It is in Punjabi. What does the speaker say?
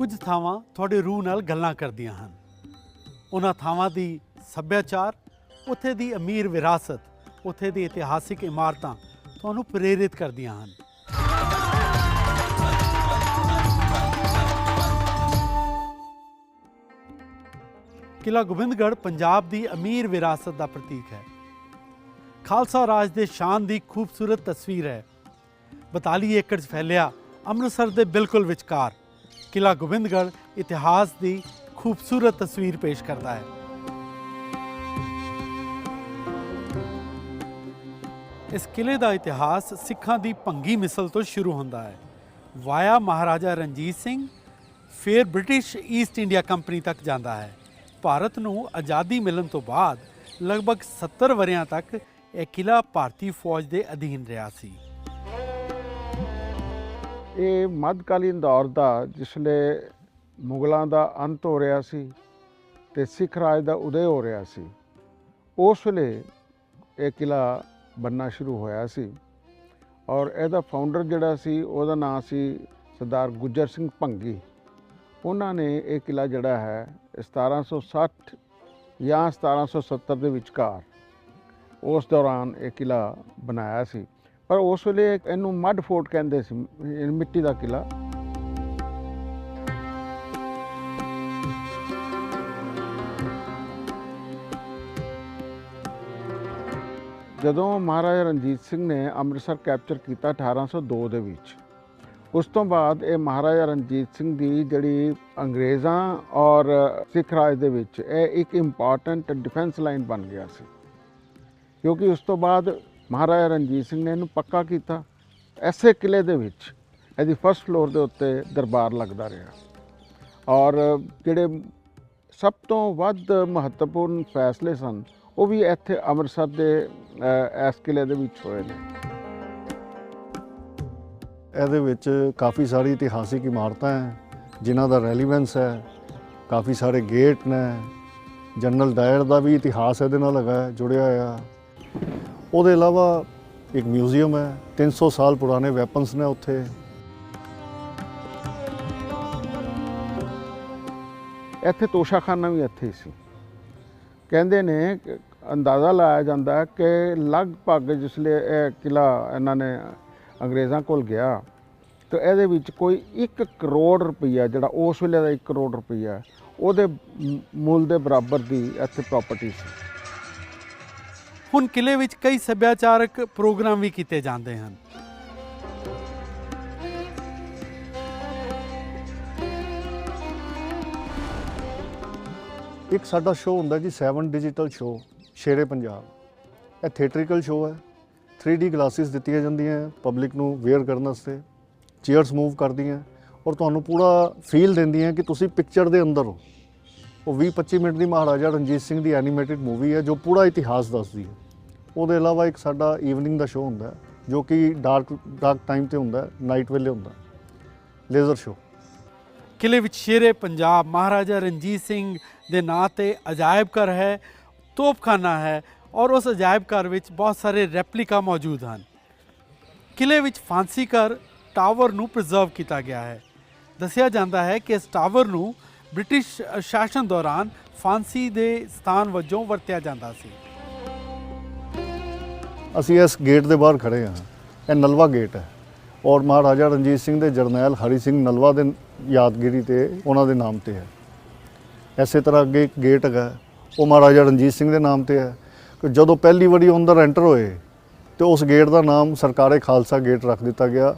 ਕੁਝ ਥਾਵਾਂ ਤੁਹਾਡੇ ਰੂਹ ਨਾਲ ਗੱਲਾਂ ਕਰਦੀਆਂ ਹਨ। ਉਹਨਾਂ ਥਾਵਾਂ ਦੀ ਸੱਭਿਆਚਾਰ, ਉੱਥੇ ਦੀ ਅਮੀਰ ਵਿਰਾਸਤ, ਉੱਥੇ ਦੀ ਇਤਿਹਾਸਿਕ ਇਮਾਰਤਾਂ ਤੁਹਾਨੂੰ ਪ੍ਰੇਰਿਤ ਕਰਦੀਆਂ ਹਨ। ਕਿਲਾ ਗੋਬਿੰਦਗੜ੍ਹ ਪੰਜਾਬ ਦੀ ਅਮੀਰ ਵਿਰਾਸਤ ਦਾ ਪ੍ਰਤੀਕ ਹੈ। ਖਾਲਸਾ ਰਾਜ ਦੇ ਸ਼ਾਨ ਦੀ ਖੂਬਸੂਰਤ ਤਸਵੀਰ ਹੈ। 42 ਏਕੜ 'ਚ ਫੈਲਿਆ ਅੰਮ੍ਰਿਤਸਰ ਦੇ ਬਿਲਕੁਲ ਵਿਚਕਾਰ। ਕਿਲਾ ਗੋਬਿੰਦਗੜ੍ਹ ਇਤਿਹਾਸ ਦੀ ਖੂਬਸੂਰਤ ਤਸਵੀਰ ਪੇਸ਼ ਕਰਦਾ ਹੈ। ਇਸ ਕਿਲੇ ਦਾ ਇਤਿਹਾਸ ਸਿੱਖਾਂ ਦੀ ਭੰਗੀ ਮਿਸਲ ਤੋਂ ਸ਼ੁਰੂ ਹੁੰਦਾ ਹੈ। ਵਾਇਆ ਮਹਾਰਾਜਾ ਰਣਜੀਤ ਸਿੰਘ ਫਿਰ ਬ੍ਰਿਟਿਸ਼ ਈਸਟ ਇੰਡੀਆ ਕੰਪਨੀ ਤੱਕ ਜਾਂਦਾ ਹੈ। ਭਾਰਤ ਨੂੰ ਆਜ਼ਾਦੀ ਮਿਲਣ ਤੋਂ ਬਾਅਦ ਲਗਭਗ 70 ਵਰਿਆਂ ਤੱਕ ਇਹ ਕਿਲਾ ਭਾਰਤੀ ਫੌਜ ਦੇ ਅਧੀਨ ਰਿਹਾ ਸੀ। ਇਹ ਮੱਧਕਾਲੀਨ ਦੌਰ ਦਾ, ਜਿਸਲੇ ਮੁਗਲਾਂ ਦਾ ਅੰਤ ਹੋ ਰਿਹਾ ਸੀ ਤੇ ਸਿੱਖ ਰਾਜ ਦਾ ਉਦੈ ਹੋ ਰਿਹਾ ਸੀ, ਉਸ ਵੇਲੇ ਇਹ ਕਿਲਾ ਬੰਨਾ ਸ਼ੁਰੂ ਹੋਇਆ ਸੀ। ਔਰ ਇਹਦਾ ਫਾਊਂਡਰ ਜਿਹੜਾ ਸੀ, ਉਹਦਾ ਨਾਮ ਸੀ ਸਰਦਾਰ ਗੁੱਜਰ ਸਿੰਘ ਭੰਗੀ। ਉਹਨਾਂ ਨੇ ਇਹ ਕਿਲਾ ਜਿਹੜਾ ਹੈ 1760 ਜਾਂ 1770 ਦੇ ਵਿਚਕਾਰ ਉਸ ਦੌਰਾਨ ਇਹ ਕਿਲਾ ਬਣਾਇਆ ਸੀ। ਪਰ ਉਸ ਵੇਲੇ ਇਹਨੂੰ ਮੱਡ ਫੋਰਟ ਕਹਿੰਦੇ ਸੀ ਮਿੱਟੀ ਦਾ ਕਿਲਾ ਜਦੋਂ ਮਹਾਰਾਜਾ ਰਣਜੀਤ ਸਿੰਘ ਨੇ ਅੰਮ੍ਰਿਤਸਰ ਕੈਪਚਰ ਕੀਤਾ 1802 ਦੇ ਵਿੱਚ, ਉਸ ਤੋਂ ਬਾਅਦ ਇਹ ਮਹਾਰਾਜਾ ਰਣਜੀਤ ਸਿੰਘ ਦੀ ਜਿਹੜੀ ਅੰਗਰੇਜ਼ਾਂ ਔਰ ਸਿੱਖ ਰਾਜ ਦੇ ਵਿੱਚ ਇਹ ਇੱਕ ਇੰਪੋਰਟੈਂਟ ਡਿਫੈਂਸ ਲਾਈਨ ਬਣ ਗਿਆ ਸੀ। ਕਿਉਂਕਿ ਉਸ ਤੋਂ ਬਾਅਦ ਮਹਾਰਾਜਾ ਰਣਜੀਤ ਸਿੰਘ ਨੇ ਇਹਨੂੰ ਪੱਕਾ ਕੀਤਾ ਐਸੇ ਕਿਲੇ ਦੇ ਵਿੱਚ। ਇਹਦੀ ਫਸਟ ਫਲੋਰ ਦੇ ਉੱਤੇ ਦਰਬਾਰ ਲੱਗਦਾ ਰਿਹਾ। ਔਰ ਜਿਹੜੇ ਸਭ ਤੋਂ ਵੱਧ ਮਹੱਤਵਪੂਰਨ ਫੈਸਲੇ ਸਨ, ਉਹ ਵੀ ਇੱਥੇ ਅੰਮ੍ਰਿਤਸਰ ਦੇ ਇਸ ਕਿਲੇ ਦੇ ਵਿੱਚ ਹੋਏ ਨੇ। ਇਹਦੇ ਵਿੱਚ ਕਾਫੀ ਸਾਰੀ ਇਤਿਹਾਸਿਕ ਇਮਾਰਤਾਂ ਹੈ, ਜਿਨ੍ਹਾਂ ਦਾ ਰੈਲੀਵੈਂਸ ਹੈ, ਕਾਫੀ ਸਾਰੇ ਗੇਟ ਨੇ। ਜਨਰਲ ਡਾਇਰ ਦਾ ਵੀ ਇਤਿਹਾਸ ਇਹਦੇ ਨਾਲ ਹੈਗਾ, ਜੁੜਿਆ ਹੋਇਆ। ਉਹਦੇ ਇਲਾਵਾ ਇੱਕ ਮਿਊਜ਼ੀਅਮ ਹੈ 300 ਸਾਲ ਪੁਰਾਣੇ ਵੈਪਨਸ ਨੇ ਉੱਥੇ। ਇੱਥੇ ਤੋਸ਼ਾਖਾਨਾ ਵੀ ਇੱਥੇ ਸੀ। ਕਹਿੰਦੇ ਨੇ ਅੰਦਾਜ਼ਾ ਲਾਇਆ ਜਾਂਦਾ ਕਿ ਲਗਭਗ ਜਿਸਲੇ ਇਹ ਕਿਲਾ ਇਹਨਾਂ ਨੇ ਅੰਗਰੇਜ਼ਾਂ ਕੋਲ ਗਿਆ, ਤੇ ਇਹਦੇ ਵਿੱਚ ਕੋਈ 1 ਕਰੋੜ ਰੁਪਈਆ ਜਿਹੜਾ ਉਸ ਵੇਲੇ ਦਾ 1 ਕਰੋੜ ਰੁਪਈਆ, ਉਹਦੇ ਮੁੱਲ ਦੇ ਬਰਾਬਰ ਦੀ ਇੱਥੇ ਪ੍ਰਾਪਰਟੀ ਸੀ। ਹੁਣ ਕਿਲੇ ਵਿੱਚ ਕਈ ਸੱਭਿਆਚਾਰਕ ਪ੍ਰੋਗਰਾਮ ਵੀ ਕੀਤੇ ਜਾਂਦੇ ਹਨ। ਇੱਕ ਸਾਡਾ ਸ਼ੋਅ ਹੁੰਦਾ ਜੀ 7 ਡਿਜੀਟਲ ਸ਼ੋਅ, ਸ਼ੇਰੇ ਪੰਜਾਬ। ਇਹ ਥੀਏਟ੍ਰਿਕਲ ਸ਼ੋਅ ਹੈ। 3D ਗਲਾਸਿਸ ਦਿੱਤੀਆਂ ਜਾਂਦੀਆਂ ਪਬਲਿਕ ਨੂੰ ਵੇਅਰ ਕਰਨ ਵਾਸਤੇ, ਚੇਅਰਸ ਮੂਵ ਕਰਦੀਆਂ ਔਰ ਤੁਹਾਨੂੰ ਪੂਰਾ ਫੀਲ ਦਿੰਦੀਆਂ ਕਿ ਤੁਸੀਂ ਪਿਕਚਰ ਦੇ ਅੰਦਰ ਹੋ। ਉਹ 20-25 ਮਿੰਟ ਦੀ ਮਹਾਰਾਜਾ ਰਣਜੀਤ ਸਿੰਘ ਦੀ ਐਨੀਮੇਟਿਡ ਮੂਵੀ ਹੈ, ਜੋ ਪੂਰਾ ਇਤਿਹਾਸ ਦੱਸਦੀ ਹੈ। ਉਹਦੇ ਇਲਾਵਾ ਇੱਕ ਸਾਡਾ ਈਵਨਿੰਗ ਦਾ ਸ਼ੋਅ ਹੁੰਦਾ ਜੋ ਕਿ ਡਾਰਕ ਡਾਰਕ ਟਾਈਮ ਤੇ ਹੁੰਦਾ ਨਾਈਟ ਵੇਲੇ ਹੁੰਦਾ ਲੇਜ਼ਰ ਸ਼ੋਅ ਕਿਲੇ ਵਿੱਚ ਸ਼ੇਰੇ ਪੰਜਾਬ ਮਹਾਰਾਜਾ ਰਣਜੀਤ ਸਿੰਘ ਦੇ ਨਾਂ ਤੇ ਅਜਾਇਬ ਘਰ ਹੈ, ਤੋਪਖਾਨਾ ਹੈ ਔਰ ਉਸ ਅਜਾਇਬ ਘਰ ਵਿੱਚ ਬਹੁਤ ਸਾਰੇ ਰੈਪਲੀਕਾ ਮੌਜੂਦ ਹਨ। ਕਿਲੇ ਵਿੱਚ ਫਾਂਸੀ ਘਰ ਟਾਵਰ ਨੂੰ ਪ੍ਰੀਜ਼ਰਵ ਕੀਤਾ ਗਿਆ ਹੈ। ਦੱਸਿਆ ਜਾਂਦਾ ਹੈ ਕਿ ਇਸ ਟਾਵਰ ਨੂੰ ਬ੍ਰਿਟਿਸ਼ ਸ਼ਾਸਨ ਦੌਰਾਨ ਫਾਂਸੀ ਦੇ ਸਥਾਨ ਵਜੋਂ ਵਰਤਿਆ ਜਾਂਦਾ ਸੀ। ਅਸੀਂ ਇਸ ਗੇਟ ਦੇ ਬਾਹਰ ਖੜੇ ਹਾਂ। ਇਹ ਨਲਵਾ ਗੇਟ ਹੈ ਔਰ ਮਹਾਰਾਜਾ ਰਣਜੀਤ ਸਿੰਘ ਦੇ ਜਰਨੈਲ ਹਰੀ ਸਿੰਘ ਨਲਵਾ ਦੇ ਯਾਦਗਿਰੀ ਤੇ ਉਹਨਾਂ ਦੇ ਨਾਮ ਤੇ ਹੈ। ਐਸੇ ਤਰ੍ਹਾਂ ਅੱਗੇ ਇੱਕ ਗੇਟ ਹੈਗਾ, ਉਹ ਮਹਾਰਾਜਾ ਰਣਜੀਤ ਸਿੰਘ ਦੇ ਨਾਮ ਤੇ ਹੈ। ਕਿ ਜਦੋਂ ਪਹਿਲੀ ਵਾਰੀ ਅੰਦਰ ਐਂਟਰ ਹੋਏ, ਤੇ ਉਸ ਗੇਟ ਦਾ ਨਾਮ ਸਰਕਾਰੇ ਖਾਲਸਾ ਗੇਟ ਰੱਖ ਦਿੱਤਾ ਗਿਆ